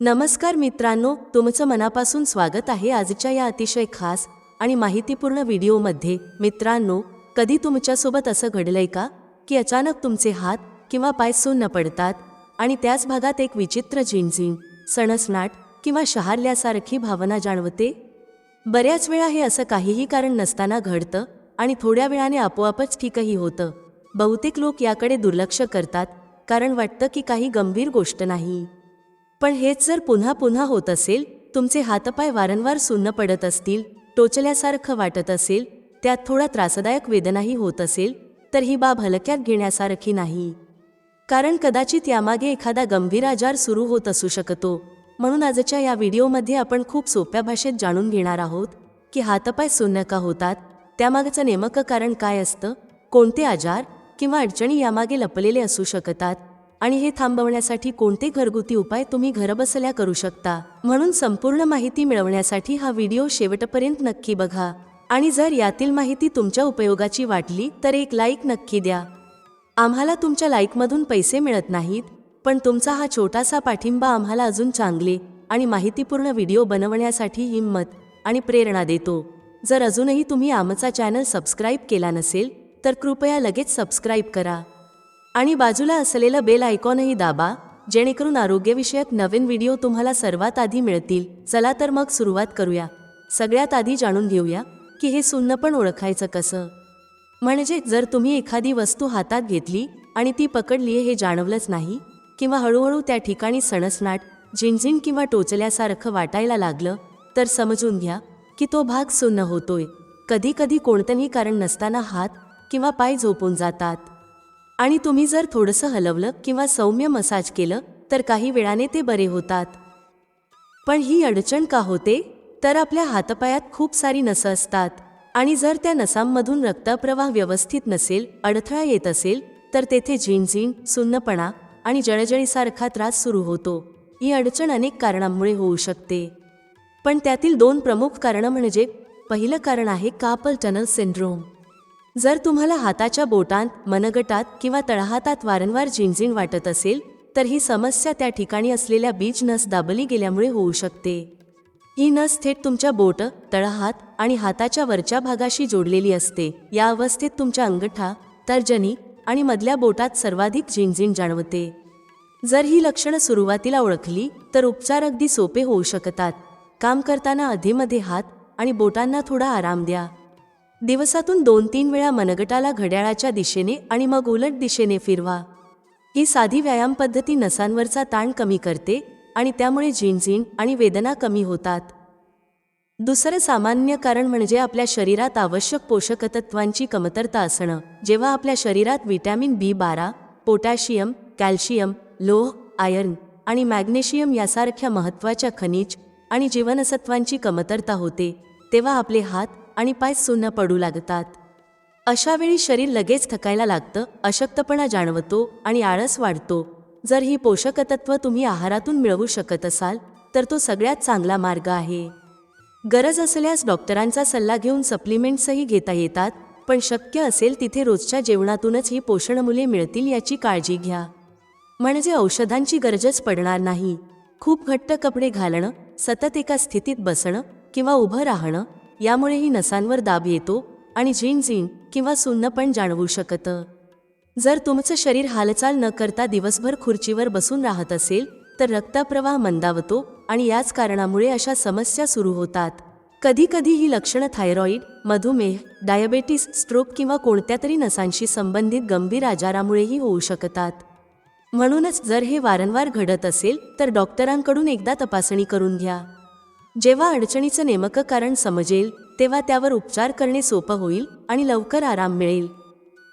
नमस्कार मित्रांनो तुमचं मनापासून स्वागत आहे आजच्या या अतिशय खास आणि माहितीपूर्ण व्हिडिओमध्ये. मित्रांनो कधी तुमच्यासोबत असं घडलंय का? की अचानक तुमचे हात किंवा पाय सुन्न पडतात आणि त्याच भागात एक विचित्र झिणझिण सणसनाट किंवा शहारल्यासारखी भावना जाणवते? बऱ्याच वेळा हे असं काहीही कारण नसताना घडतं आणि थोड्या वेळाने आपोआपच ठीकही होतं. बहुतेक लोक याकडे दुर्लक्ष करतात कारण वाटतं की काही गंभीर गोष्ट नाही. पण हेच जर पुन्हा पुन्हा होत असेल तुमचे हातपाय वारंवार सुन्न पडत असतील टोचल्यासारखं वाटत असेल त्यात थोडा त्रासदायक वेदनाही होत असेल तर ही बाब हलक्यात घेण्यासारखी नाही. कारण कदाचित यामागे एखादा गंभीर आजार सुरू होत असू शकतो. म्हणून आजच्या या व्हिडिओमध्ये आपण खूप सोप्या भाषेत जाणून घेणार आहोत की हातपाय सुन्न का होतात त्यामागचं नेमकं कारण काय असतं कोणते आजार किंवा अडचणी यामागे लपलेले असू शकतात आणि हे थांबवण्यासाठी कोणते घरगुती उपाय तुम्ही घरबसल्या करू शकता? म्हणून संपूर्ण माहिती मिळवण्यासाठी हा व्हिडिओ शेवटपर्यंत नक्की बघा. आणि जर यातील माहिती तुमच्या उपयोगाची वाटली तर एक लाईक नक्की द्या. आम्हाला तुमच्या लाईकमधून पैसे मिळत नाहीत पण तुमचा हा छोटासा पाठिंबा आम्हाला अजून चांगले आणि माहितीपूर्ण व्हिडिओ बनवण्यासाठी हिंमत आणि प्रेरणा देतो. जर अजूनही तुम्ही आमचा चॅनल सबस्क्राईब केला नसेल तर कृपया लगेच सबस्क्राईब करा. आणि बाजूला असलेलं बेल आयकॉनही दाबा जेणेकरून आरोग्यविषयक नवीन व्हिडिओ तुम्हाला सर्वात आधी मिळतील. चला तर मग सुरुवात करूया. सगळ्यात आधी जाणून घेऊया की हे सुन्न पण ओळखायचं कसं. म्हणजे जर तुम्ही एखादी वस्तू हातात घेतली आणि ती पकडली हे जाणवलंच नाही किंवा हळूहळू त्या ठिकाणी सणसनाट झिणझिण किंवा टोचल्यासारखं वाटायला लागलं तर समजून घ्या की तो भाग सुन्न होतोय. कधी कधी कोणतंही कारण नसताना हात किंवा पाय झोपून जातात. आणि तुम्ही जर थोडंसं हलवलं किंवा सौम्य मसाज केलं तर काही वेळाने ते बरे होतात. पण ही अडचण का होते? तर आपल्या हातपायात खूप सारी नसं असतात. आणि जर त्या नसांमधून रक्तप्रवाह व्यवस्थित नसेल अडथळा येत असेल तर तेथे झिणझिण सुन्नपणा आणि जळजळीसारखा त्रास सुरू होतो. ही अडचण अनेक कारणांमुळे होऊ शकते. पण त्यातील दोन प्रमुख कारणं म्हणजे पहिलं कारण आहे कापल टनल सिंड्रोम. जर तुम्हाला हाताच्या बोटांत मनगटात किंवा तळहातात वारंवार झिणझिण वाटत असेल तर ही समस्या त्या ठिकाणी असलेल्या बीज नस दाबली गेल्यामुळे होऊ शकते. ही नस थेट तुमच्या बोट तळहात आणि हाताच्या वरच्या भागाशी जोडलेली असते. या अवस्थेत तुमच्या अंगठा तर्जनी आणि मधल्या बोटात सर्वाधिक झिणझिण जाणवते. जर ही लक्षणं सुरुवातीला ओळखली तर उपचार अगदी सोपे होऊ शकतात. काम करताना अधेमध्ये हात आणि बोटांना थोडा आराम द्या. दिवसातून दोन तीन वेळा मनगटाला घड्याळाच्या दिशेने आणि मग उलट दिशेने फिरवा. ही साधी व्यायाम पद्धती नसांवरचा ताण कमी करते आणि त्यामुळे झिणझिण आणि वेदना कमी होतात. दुसरं सामान्य कारण म्हणजे आपल्या शरीरात आवश्यक पोषकतत्वांची कमतरता असणं. जेव्हा आपल्या शरीरात व्हिटॅमिन बी बारा पोटॅशियम कॅल्शियम लोह आयर्न आणि मॅग्नेशियम यासारख्या महत्त्वाच्या खनिज आणि जीवनसत्वांची कमतरता होते तेव्हा आपले हात आणि पाय सुन्न पडू लागतात. अशावेळी शरीर लगेच थकायला लागतं अशक्तपणा जाणवतो आणि आळस वाढतो. जर ही पोषकतत्व तुम्ही आहारातून मिळवू शकत असाल तर तो सगळ्यात चांगला मार्ग आहे. गरज असल्यास डॉक्टरांचा सल्ला घेऊन सप्लिमेंट्सही घेता येतात पण शक्य असेल तिथे रोजच्या जेवणातूनच ही पोषणमूल्ये मिळतील याची काळजी घ्या. म्हणजे औषधांची गरजच पडणार नाही. खूप घट्ट कपडे घालणं सतत एका स्थितीत बसणं किंवा उभं राहणं यामुळेही नसांवर दाब येतो आणि झिणझिण किंवा सुन्न पण जाणवू शकतं. जर तुमचं शरीर हालचाल न करता दिवसभर खुर्चीवर बसून राहत असेल तर रक्तप्रवाह मंदावतो आणि याच कारणामुळे अशा समस्या सुरू होतात. कधी कधी ही लक्षणं थायरॉईड मधुमेह डायबेटीस स्ट्रोक किंवा कोणत्या तरी नसांशी संबंधित गंभीर आजारामुळेही होऊ शकतात. म्हणूनच जर हे वारंवार घडत असेल तर डॉक्टरांकडून एकदा तपासणी करून घ्या. जेव्हा अडचणीचं नेमकं कारण समजेल तेव्हा त्यावर उपचार करणे सोपं होईल आणि लवकर आराम मिळेल.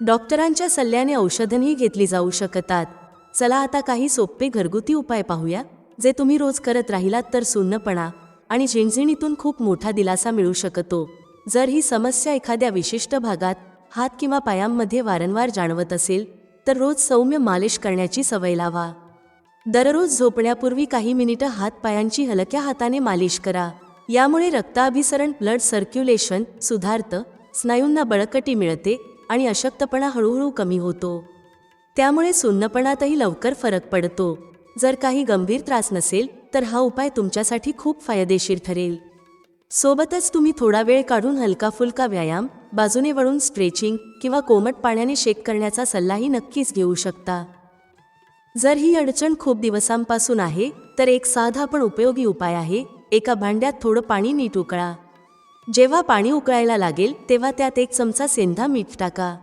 डॉक्टरांच्या सल्ल्याने औषधंही घेतली जाऊ शकतात. चला आता काही सोपे घरगुती उपाय पाहूया जे तुम्ही रोज करत राहिलात तर सुन्नपणा आणि झिणझिणीतून खूप मोठा दिलासा मिळू शकतो. जर ही समस्या एखाद्या विशिष्ट भागात हात किंवा पायांमध्ये वारंवार जाणवत असेल तर रोज सौम्य मालिश करण्याची सवय लावा. दररोज झोपण्यापूर्वी काही मिनिटं हातपायांची हलक्या हाताने मालिश करा. यामुळे रक्ताभिसरण ब्लड सर्क्युलेशन सुधारतं स्नायूंना बळकटी मिळते आणि अशक्तपणा हळूहळू कमी होतो. त्यामुळे सुन्नपणातही लवकर फरक पडतो. जर काही गंभीर त्रास नसेल तर हा उपाय तुमच्यासाठी खूप फायदेशीर ठरेल. सोबतच तुम्ही थोडा वेळ काढून हलका फुलका व्यायाम बाजूने वळून स्ट्रेचिंग किंवा कोमट पाण्याने शेक करण्याचा सल्लाही नक्कीच घेऊ शकता. जर ही अडचण खूप दिवसांपासून आहे तर एक साधा पण उपयोगी उपाय आहे एका भांड्यात थोडं पाणी नीट उकळा. जेव्हा पाणी उकळायला लागेल तेव्हा त्यात एक चमचा सेंधा मीठ टाका.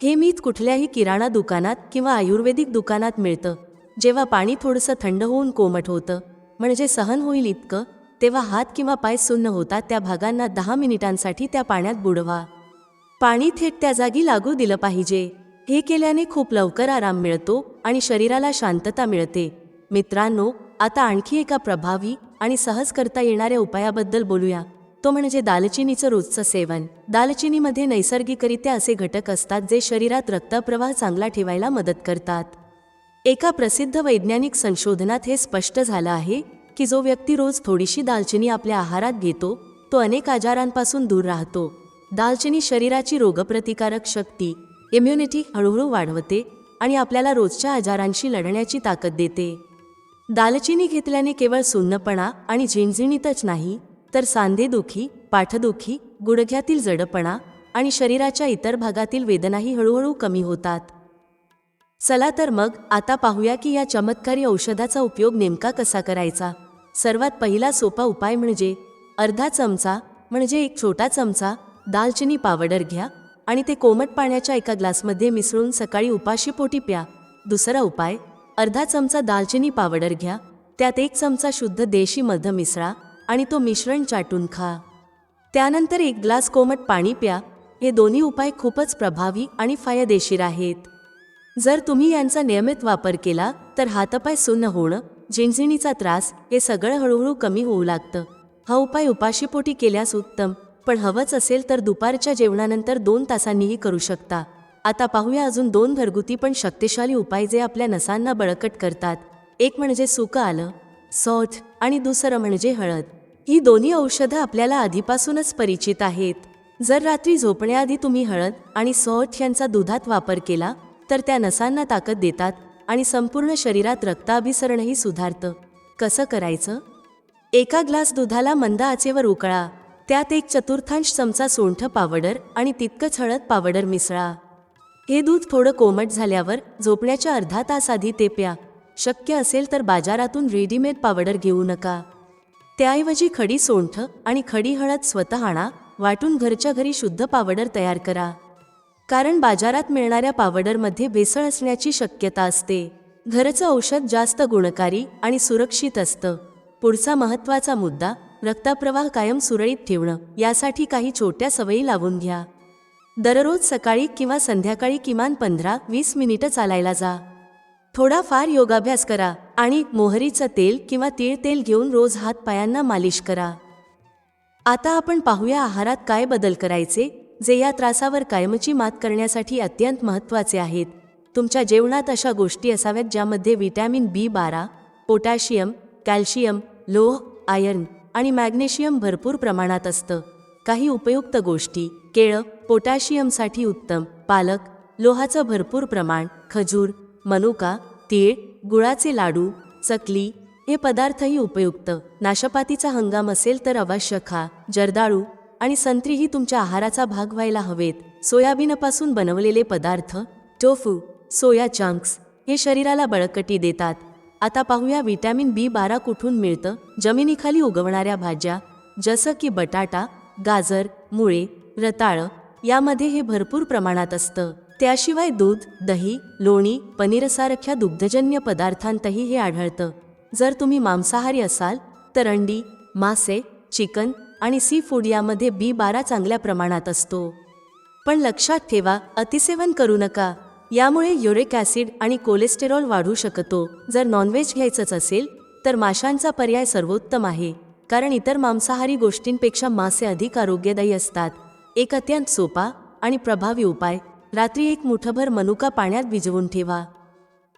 हे मीठ कुठल्याही किराणा दुकानात किंवा आयुर्वेदिक दुकानात मिळतं जेव्हा पाणी थोडंसं थंड होऊन कोमट होतं म्हणजे सहन होईल इतकं तेव्हा हात किंवा पाय सुन्न होतात त्या भागांना दहा मिनिटांसाठी त्या पाण्यात बुडवा. पाणी थेट त्या जागी लागू दिलं पाहिजे. हे केल्याने खूप लवकर आराम मिळतो आणि शरीराला शांतता मिळते. मित्रांनो आता आणखी एका प्रभावी आणि सहज करता येणाऱ्या उपायाबद्दल बोलूया. तो म्हणजे दालचिनीचं रोजचं सेवन. दालचिनीमध्ये नैसर्गिकरित्या असे घटक असतात जे शरीरात रक्तप्रवाह चांगला ठेवायला मदत करतात. एका प्रसिद्ध वैज्ञानिक संशोधनात हे स्पष्ट झालं आहे की जो व्यक्ती रोज थोडीशी दालचिनी आपल्या आहारात घेतो तो अनेक आजारांपासून दूर राहतो. दालचिनी शरीराची रोगप्रतिकारक शक्ती इम्युनिटी हळूहळू वाढवते आणि आपल्याला रोजच्या आजारांशी लढण्याची ताकद देते. दालचिनी घेतल्याने केवळ सुन्नपणा आणि झिणझिणीतच नाही तर सांधेदुखी पाठदुखी गुडघ्यातील जडपणा आणि शरीराच्या इतर भागातील वेदनाही हळूहळू कमी होतात. चला तर मग आता पाहूया की या चमत्कारी औषधाचा उपयोग नेमका कसा करायचा. सर्वात पहिला सोपा उपाय म्हणजे अर्धा चमचा म्हणजे एक छोटा चमचा दालचिनी पावडर घ्या आणि ते कोमट पाण्याच्या एका ग्लासमध्ये मिसळून सकाळी उपाशीपोटी प्या. दुसरा उपाय अर्धा चमचा दालचिनी पावडर घ्या. त्यात एक चमचा शुद्ध देशी मध मिसळा आणि तो मिश्रण चाटून खा. त्यानंतर एक ग्लास कोमट पाणी प्या. हे दोन्ही उपाय खूपच प्रभावी आणि फायदेशीर आहेत. जर तुम्ही यांचा नियमित वापर केला तर हातपाय सुन्न होणं झिणझिणीचा त्रास हे सगळं हळूहळू कमी होऊ लागतं. हा उपाय उपाशीपोटी केल्यास उत्तम. पण हवंच असेल तर दुपारच्या जेवणानंतर दोन तासांनीही करू शकता. आता पाहूया अजून दोन घरगुती पण शक्तिशाली उपाय जे आपल्या नसांना बळकट करतात. एक म्हणजे सुकं आलं सॉल्ट आणि दुसरं म्हणजे हळद. ही दोन्ही औषधं आपल्याला आधीपासूनच परिचित आहेत. जर रात्री झोपण्याआधी तुम्ही हळद आणि सॉल्ट यांचा दुधात वापर केला तर त्या नसांना ताकद देतात आणि संपूर्ण शरीरात रक्ताभिसरणही सुधारतं. कसं करायचं? एका ग्लास दुधाला मंद आचेवर उकळा. त्यात एक चतुर्थांश चमचा सोंठ पावडर आणि तितकंच हळद पावडर मिसळा. हे दूध थोडं कोमट झाल्यावर झोपण्याच्या अर्धा तास आधी ते प्या शक्य असेल तर बाजारातून रेडीमेड पावडर घेऊ नका. त्याऐवजी खडी सोंठ आणि खडी हळद स्वतः आणा वाटून घरच्या घरी शुद्ध पावडर तयार करा. कारण बाजारात मिळणाऱ्या पावडरमध्ये भेसळ असण्याची शक्यता असते. घरचं औषध जास्त गुणकारी आणि सुरक्षित असतं. पुढचा महत्त्वाचा मुद्दा रक्तप्रवाह कायम सुरळीत ठेवणं यासाठी काही छोट्या सवयी लावून घ्या. दररोज सकाळी किंवा संध्याकाळी किमान पंधरा वीस मिनिटं चालायला जा. थोडाफार योगाभ्यास करा आणि मोहरीचं तेल किंवा तीळ तेल घेऊन रोज हात पायांना मालिश करा. आता आपण पाहूया आहारात काय बदल करायचे जे या त्रासावर कायमची मात करण्यासाठी अत्यंत महत्त्वाचे आहेत. तुमच्या जेवणात अशा गोष्टी असाव्यात ज्यामध्ये विटॅमिन बी बारा पोटॅशियम कॅल्शियम लोह आयर्न आणि मॅग्नेशियम भरपूर प्रमाणात असतं. काही उपयुक्त गोष्टी केळं पोटॅशियमसाठी उत्तम पालक लोहाचं भरपूर प्रमाण खजूर मनुका तीळ गुळाचे लाडू चकली हे पदार्थही उपयुक्त. नाशपातीचा हंगाम असेल तर अवश्य खा. जर्दाळू आणि संत्रीही तुमच्या आहाराचा भाग व्हायला हवेत. सोयाबीनपासून बनवलेले पदार्थ टोफू सोया चंक्स हे शरीराला बळकटी देतात. आता पाहूया व्हिटॅमिन बी बारा कुठून मिळतं? जमिनीखाली उगवणाऱ्या भाज्या जसं की बटाटा गाजर मुळे रताळं यामध्ये हे भरपूर प्रमाणात असतं. त्याशिवाय दूध दही लोणी पनीरसारख्या दुग्धजन्य पदार्थांतही हे आढळतं. जर तुम्ही मांसाहारी असाल तर अंडी मासे चिकन आणि सी फूड यामध्ये बी बारा चांगल्या प्रमाणात असतो. पण लक्षात ठेवा अतिसेवन करू नका. यामुळे युरिक ॲसिड आणि कोलेस्टेरॉल वाढू शकतो. जर नॉनव्हेज घ्यायचंच असेल तर माशांचा पर्याय सर्वोत्तम आहे. कारण इतर मांसाहारी गोष्टींपेक्षा मासे अधिक आरोग्यदायी असतात. एक अत्यंत सोपा आणि प्रभावी उपाय रात्री एक मुठभर मनुका पाण्यात भिजवून ठेवा.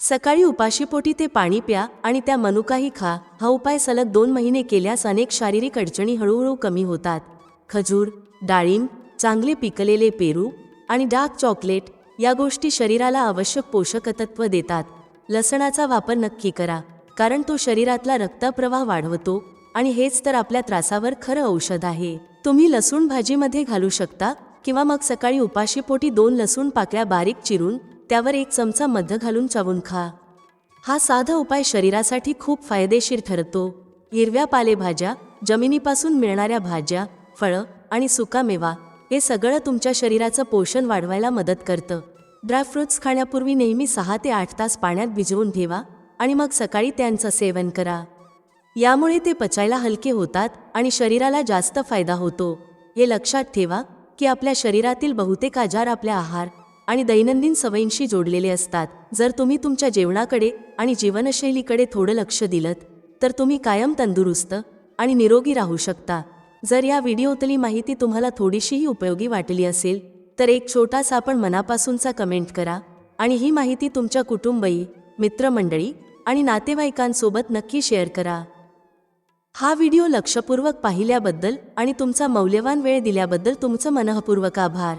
सकाळी उपाशीपोटी ते पाणी प्या आणि त्या मनुकाही खा. हा उपाय सलग दोन महिने केल्यास अनेक शारीरिक अडचणी हळूहळू कमी होतात. खजूर डाळिंब चांगले पिकलेले पेरू आणि डार्क चॉकलेट या गोष्टी शरीराला आवश्यक पोषकतत्व देतात. लसणाचा वापर नक्की करा कारण तो शरीरातला रक्तप्रवाह वाढवतो आणि हेच तर आपल्या त्रासावर खरं औषध आहे. तुम्ही लसूण भाजीमध्ये घालू शकता किंवा मग सकाळी उपाशीपोटी दोन लसूण पाकळ्या बारीक चिरून त्यावर एक चमचा मध घालून चावून खा. हा साधा उपाय शरीरासाठी खूप फायदेशीर ठरतो. हिरव्या पालेभाज्या जमिनीपासून मिळणाऱ्या भाज्या फळं आणि सुकामेवा हे सगळं तुमच्या शरीराचं पोषण वाढवायला मदत करतं. ड्रायफ्रुट्स खाण्यापूर्वी नेहमी सहा ते आठ तास पाण्यात भिजवून ठेवा आणि मग सकाळी त्यांचं सेवन करा. यामुळे ते पचायला हलके होतात आणि शरीराला जास्त फायदा होतो. हे लक्षात ठेवा की आपल्या शरीरातील बहुतेक आजार आपल्या आहार आणि दैनंदिन सवयींशी जोडलेले असतात. जर तुम्ही तुमच्या जेवणाकडे आणि जीवनशैलीकडे थोडं लक्ष दिलं तर तुम्ही कायम तंदुरुस्त आणि निरोगी राहू शकता. जर या व्हिडिओतली माहिती तुम्हाला थोडीशीही उपयोगी वाटली असेल तर एक छोटासा आपण मनापासूनचा कमेंट करा आणि ही माहिती तुमच्या कुटुंबई मित्रमंडळी आणि नातेवाईकांसोबत नक्की शेअर करा. हा व्हिडिओ लक्षपूर्वक पाहिल्याबद्दल आणि तुमचा मौल्यवान वेळ दिल्याबद्दल तुमचं मनःपूर्वक आभार.